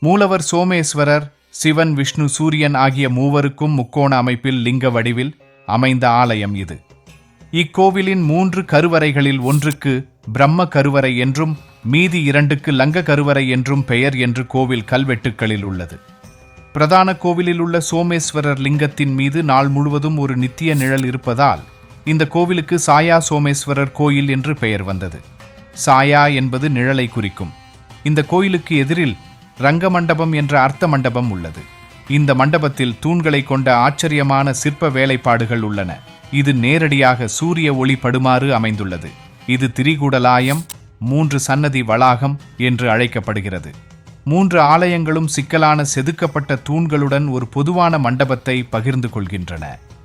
மூலவர் சோமேஸ்வரர் சிவன் விஷ்ணு சூரியன் ஆகிய மூவருக்கும் முக்கோண அமைப்பில் லிங்க வடிவில் அமைந்த ஆலயம் இது. இக்கோவிலின் மூன்று கருவறைகளில் ஒன்றுக்கு பிரம்ம கருவறை என்றும் மீதி இரண்டுக்கு லங்க கருவறை என்றும் பெயர் என்று கோவில் கல்வெட்டுக்களில் உள்ளது. பிரதான கோவிலில் உள்ள சோமேஸ்வரர் லிங்கத்தின் மீது நாள் முழுவதும் ஒரு நித்திய நிழல் இருப்பதால் இந்த கோவிலுக்கு சாயா சோமேஸ்வரர் கோயில் என்று பெயர் வந்தது. சாயா என்பது நிழலை குறிக்கும். இந்த கோயிலுக்கு எதிரில் ரங்க மண்டபம் என்ற அர்த்த மண்டபம் உள்ளது. இந்த மண்டபத்தில் தூண்களை கொண்ட ஆச்சரியமான சிற்ப வேலைப்பாடுகள் உள்ளன. இது நேரடியாக சூரிய ஒளி படுமாறு அமைந்துள்ளது. இது திரிகூடலாயம் மூன்று சன்னதி வளாகம் என்று அழைக்கப்படுகிறது. மூன்று ஆலயங்களும் சிக்கலான செதுக்கப்பட்ட தூண்களுடன் ஒரு பொதுவான மண்டபத்தை பகிர்ந்து கொள்கின்றன.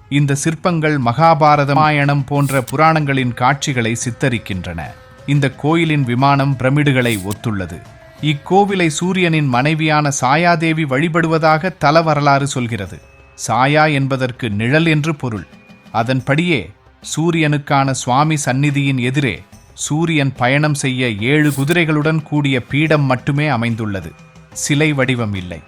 இந்த சிற்பங்கள் மகாபாரதமாயணம் போன்ற புராணங்களின் காட்சிகளை சித்தரிக்கின்றன. இந்த கோயிலின் விமானம் பிரமிடுகளை ஒத்துள்ளது. இக்கோவிலை சூரியனின் மனைவியான சாயாதேவி வழிபடுவதாக தல வரலாறு சொல்கிறது. சாயா என்பதற்கு நிழல் என்று பொருள். அதன்படியே சூரியனுக்கான சுவாமி சந்நிதியின் எதிரே சூரியன் பயணம் செய்ய ஏழு குதிரைகளுடன் கூடிய பீடம் மட்டுமே அமைந்துள்ளது. சிலை வடிவம் இல்லை.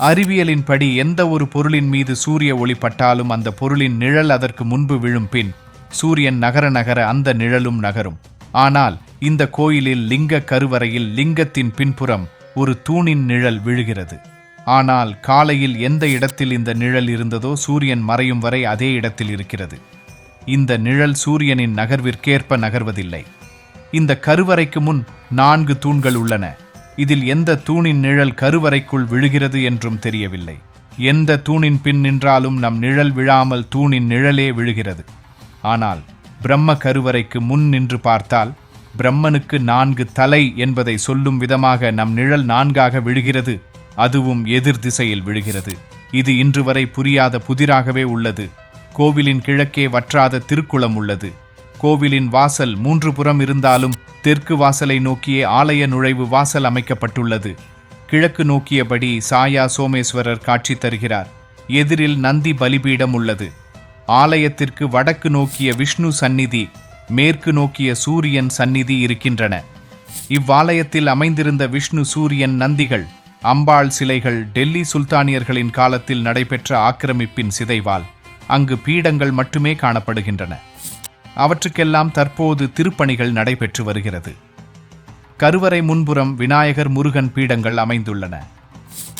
அறிவியலின்படி எந்த ஒரு பொருளின் மீது சூரிய ஒளி பட்டாலும் அந்த பொருளின் நிழல் அதற்கு முன்பு விழும் பின் சூரியன் நகர நகர அந்த நிழலும் நகரும். ஆனால் இந்த கோயிலில் லிங்க கருவறையில் லிங்கத்தின் பின்புறம் ஒரு தூணின் நிழல் விழுகிறது. ஆனால் காலையில் எந்த இடத்தில் இந்த நிழல் இருந்ததோ சூரியன் மறையும் வரை அதே இடத்தில் இருக்கிறது. இந்த நிழல் சூரியனின் நகர்விற்கேற்ப நகர்வதில்லை. இந்த கருவறைக்கு முன் நான்கு தூண்கள் உள்ளன. இதில் எந்த தூணின் நிழல் கருவறைக்குள் விழுகிறது என்றும் தெரியவில்லை. எந்த தூணின் பின் நின்றாலும் நம் நிழல் விழாமல் தூணின் நிழலே விழுகிறது. ஆனால் பிரம்ம கருவறைக்கு முன் நின்று பார்த்தால் பிரம்மனுக்கு நான்கு தலை என்பதை சொல்லும் விதமாக நம் நிழல் நான்காக விழுகிறது அதுவும் எதிர் திசையில் விழுகிறது. இது இன்று வரை புரியாத புதிராகவே உள்ளது. கோவிலின் கிழக்கே வற்றாத திருக்குளம் உள்ளது. கோவிலின் வாசல் மூன்று புறம் இருந்தாலும் தெற்கு வாசலை நோக்கியே ஆலய நுழைவு வாசல் அமைக்கப்பட்டுள்ளது. கிழக்கு நோக்கியபடி சாயா சோமேஸ்வரர் காட்சி தருகிறார். எதிரில் நந்தி பலிபீடம் உள்ளது. ஆலயத்திற்கு வடக்கு நோக்கிய விஷ்ணு சந்நிதி மேற்கு நோக்கிய சூரியன் சந்நிதி இருக்கின்றன. இவ்வாலயத்தில் அமைந்திருந்த விஷ்ணு சூரியன் நந்திகள் அம்பாள் சிலைகள் டெல்லி சுல்தானியர்களின் காலத்தில் நடைபெற்ற ஆக்கிரமிப்பின் சிதைவால் அங்கு பீடங்கள் மட்டுமே காணப்படுகின்றன. அவற்றுக்கெல்லாம் தற்போது திருப்பணிகள் நடைபெற்று வருகிறது. கருவறை முன்புறம் விநாயகர் முருகன் பீடங்கள் அமைந்துள்ளன.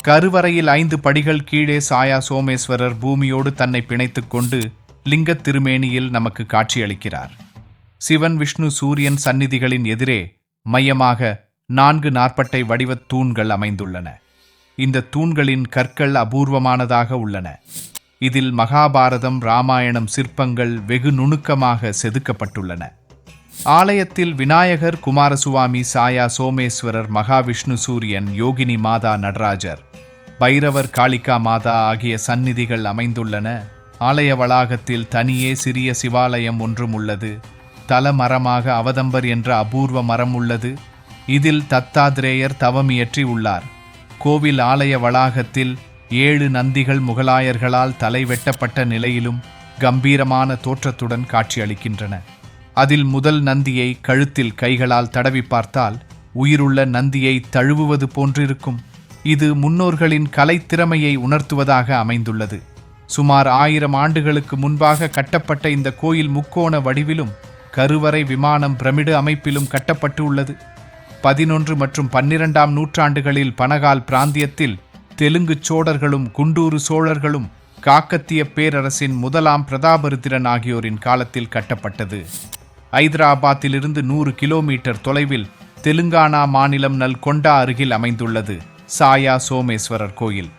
கருவறையில் ஐந்து படிகள் கீழே சாயா சோமேஸ்வரர் பூமியோடு தன்னை பிணைத்துக் கொண்டு லிங்கத் திருமேனியில் நமக்கு காட்சியளிக்கிறார். சிவன் விஷ்ணு சூரியன் சந்நிதிகளின் எதிரே மையமாக நான்கு நாற்பட்டை வடிவத் தூண்கள் அமைந்துள்ளன. இந்த தூண்களின் கற்கள் அபூர்வமானதாக உள்ளன. இதில் மகாபாரதம் ராமாயணம் சிற்பங்கள் வெகு நுணுக்கமாக செதுக்கப்பட்டுள்ளன. ஆலயத்தில் விநாயகர் குமாரசுவாமி சாயா சோமேஸ்வரர் மகாவிஷ்ணு சூரியன் யோகினி மாதா நடராஜர் பைரவர் காளிகா மாதா ஆகிய சந்நிதிகள் அமைந்துள்ளன. ஆலய வளாகத்தில் தனியே சிறிய சிவாலயம் ஒன்றும் உள்ளது. தல மரமாக அவதம்பர் என்ற அபூர்வ மரம் உள்ளது. இதில் தத்தாத்ரேயர் தவமியற்றி உள்ளார். கோவில் ஆலய வளாகத்தில் ஏழு நந்திகள் முகலாயர்களால் தலை வெட்டப்பட்ட நிலையிலும் கம்பீரமான தோற்றத்துடன் காட்சியளிக்கின்றன. அதில் முதல் நந்தியை கழுத்தில் கைகளால் தடவி பார்த்தால் உயிருள்ள நந்தியை தழுவுவது போன்றிருக்கும். இது முன்னோர்களின் கலைத்திறமையை உணர்த்துவதாக அமைந்துள்ளது. சுமார் ஆயிரம் ஆண்டுகளுக்கு முன்பாக கட்டப்பட்ட இந்த கோயில் முக்கோண வடிவிலும் கருவறை விமானம் பிரமிடு அமைப்பிலும் கட்டப்பட்டு உள்ளது பதினொன்று மற்றும் பன்னிரண்டாம் நூற்றாண்டுகளில் பனகால் பிராந்தியத்தில் தெலுங்கு சோழர்களும் குண்டூரு சோழர்களும் காக்கத்திய பேரரசின் முதலாம் பிரதாபருத்திரன் ஆகியோரின் காலத்தில் கட்டப்பட்டது. ஐதராபாத்திலிருந்து நூறு கிலோமீட்டர் தொலைவில் தெலுங்கானா மாநிலம் நல்கொண்டா அருகில் அமைந்துள்ளது. சாயா சோமேஸ்வரர் கோயில்.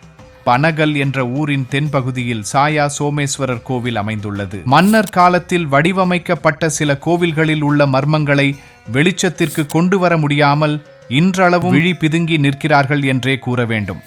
பனகல் என்ற ஊரின் தென்பகுதியில் சாயா சோமேஸ்வரர் கோவில் அமைந்துள்ளது. மன்னர் காலத்தில் வடிவமைக்கப்பட்ட சில கோவில்களில் உள்ள மர்மங்களை வெளிச்சத்திற்கு கொண்டு வர முடியாமல் இன்றளவும் விழி பிதுங்கி நிற்கிறார்கள் என்றே கூற வேண்டும்.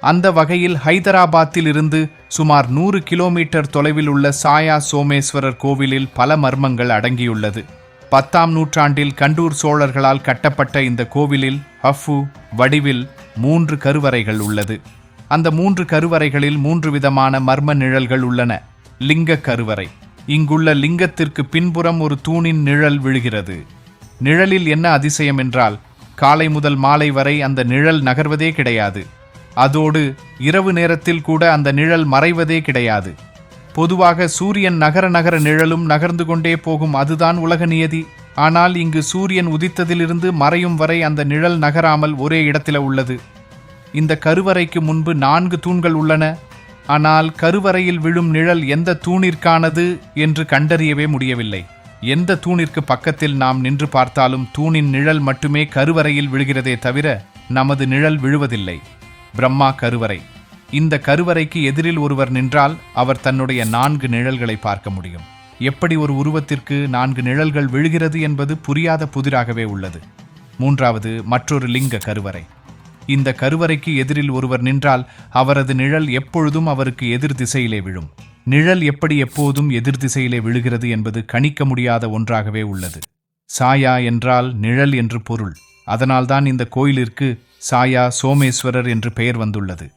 அந்த வகையில் ஹைதராபாத்தில் இருந்து சுமார் நூறு கிலோமீட்டர் தொலைவில் உள்ள சாயா சோமேஸ்வரர் கோவிலில் பல மர்மங்கள் அடங்கியுள்ளது. பத்தாம் நூற்றாண்டில் கண்டூர் சோழர்களால் கட்டப்பட்ட இந்த கோவிலில் ஹஃபு வடிவில் மூன்று கருவறைகள் உள்ளது. அந்த மூன்று கருவறைகளில் மூன்று விதமான மர்ம நிழல்கள் உள்ளன. லிங்க கருவறை. இங்குள்ள லிங்கத்திற்கு பின்புறம் ஒரு தூணின் நிழல் விழுகிறது. நிழலில் என்ன அதிசயம் என்றால் காலை முதல் மாலை வரை அந்த நிழல் நகர்வதே கிடையாது. அதோடு இரவு நேரத்தில் கூட அந்த நிழல் மறைவதே கிடையாது. பொதுவாக சூரியன் நகர நகர நிழலும் நகர்ந்து கொண்டே போகும் அதுதான் உலக நியதி. ஆனால் இங்கு சூரியன் உதித்ததிலிருந்து மறையும் வரை அந்த நிழல் நகராமல் ஒரே இடத்தில் உள்ளது. இந்த கருவறைக்கு முன்பு நான்கு தூண்கள் உள்ளன. ஆனால் கருவறையில் விழும் நிழல் எந்த தூணிற்கானது என்று கண்டறியவே முடியவில்லை. எந்த தூணிற்கு பக்கத்தில் நாம் நின்று பார்த்தாலும் தூணின் நிழல் மட்டுமே கருவறையில் விழுகிறதே தவிர நமது நிழல் விழுவதில்லை. பிரம்மா கருவறை. இந்த கருவறைக்கு எதிரில் ஒருவர் நின்றால் அவர் தன்னுடைய நான்கு நிழல்களை பார்க்க முடியும். எப்படி ஒரு உருவத்திற்கு நான்கு நிழல்கள் விழுகிறது என்பது புரியாத புதிராகவே உள்ளது. மூன்றாவது மற்றொரு லிங்க கருவறை. இந்த கருவறைக்கு எதிரில் ஒருவர் நின்றால் அவரது நிழல் எப்பொழுதும் அவருக்கு எதிர் திசையிலே விழும். நிழல் எப்படி எப்போதும் எதிர் திசையிலே விழுகிறது என்பது கணிக்க முடியாத ஒன்றாகவே உள்ளது. சாயா என்றால் நிழல் என்று பொருள். அதனால்தான் இந்த கோயிலிற்கு சாயா சோமேஸ்வரர் என்று பெயர் வந்துள்ளது.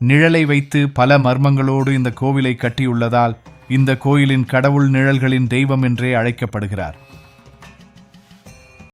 நிழலை வைத்து பல மர்மங்களோடு இந்த கோவிலை கட்டியுள்ளதால் இந்த கோயிலின் கடவுள் நிழல்களின் தெய்வம் என்றே அழைக்கப்படுகிறார்.